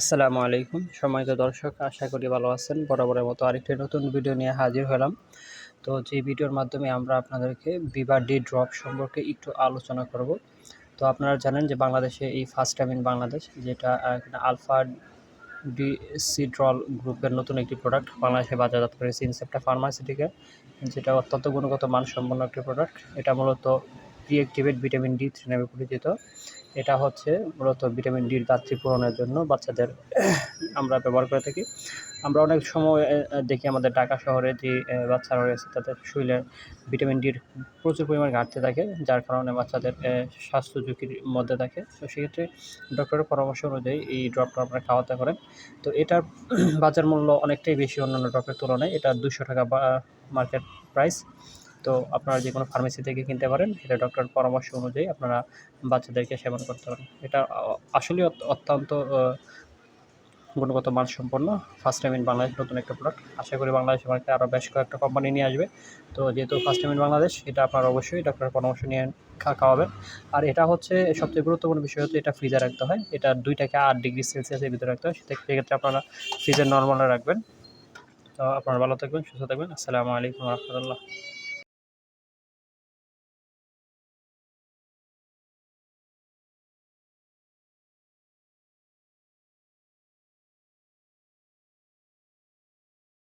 আসসালামু আলাইকুম। সম্মানিত দর্শক, আশা করি ভালো আছেন। বরাবরের মতো আরেকটি নতুন ভিডিও নিয়ে হাজির হলাম। তো যে ভিডিওর মাধ্যমে আমরা আপনাদেরকে বিবার ডি ড্রপ সম্পর্কে একটু আলোচনা করব। তো আপনারা জানেন যে বাংলাদেশে এই ফার্স্ট টাইম ইন বাংলাদেশ, যেটা আলফা ডি সিড্রল গ্রুপের নতুন একটি প্রোডাক্ট বাংলাদেশে বাজারজাত করেছে ইনসেপ্টা ফার্মাসিটিকে যেটা অত্যন্ত গুণগত, মানসম্পন্ন একটি প্রোডাক্ট এটা মূলত রিঅ্যাক্টিভেট ভিটামিন ডি থ্রি নামে পরিচিত। এটা হচ্ছে মূলত ভিটামিন ডির ঘাটতি পূরণের জন্য বাচ্চাদের আমরা ব্যবহার করে থাকি। আমরা অনেক সময় দেখি আমাদের ঢাকা শহরে যে বাচ্চারা রয়েছে তাদের শরীরে ভিটামিন ডির প্রচুর পরিমাণ ঘাটতি থাকে, যার কারণে বাচ্চাদের স্বাস্থ্য ঝুঁকির মধ্যে থাকে। তো সেক্ষেত্রে ডক্টরের পরামর্শ অনুযায়ী এই ড্রপটা আপনারা খাওয়াতে পারেন। তো এটার বাজার মূল্য অনেকটাই বেশি অন্যান্য ড্রপের তুলনায়। এটা দুশো টাকা মার্কেট প্রাইস। তো আপনারা যে কোনো ফার্মেসি থেকে কিনতে পারেন, এটা ডক্টর পরামর্শ অনুযায়ী আপনারা বাচ্চাদেরকে সেবন করতে পারেন। এটা আসলে অত্যন্ত গুণগত মানসম্পন্ন। ফার্স্ট টাইম ইন বাংলাদেশ নতুন একটা প্রোডাক্ট আশা করি বাংলাদেশের মার্কেটে আরও বেশ কয়েকটা কোম্পানি নিয়ে আসবে। তো যেহেতু ফার্স্ট টাইম ইন বাংলাদেশ এটা আপনারা অবশ্যই ডক্টরের পরামর্শ নিয়ে খাওয়াবেন। আর এটা হচ্ছে সবচেয়ে গুরুত্বপূর্ণ বিষয় হচ্ছে, এটা ফ্রিজে রাখতে হয়। এটা দুই থেকে আট ডিগ্রি সেলসিয়াসের ভিতরে রাখতে হয়। সেক্ষেত্রে আপনারা ফ্রিজের নর্মালে রাখবেন। তো আপনারা ভালো থাকবেন, সুস্থ থাকবেন। আসসালামু আলাইকুম রহমতুল্লাহ।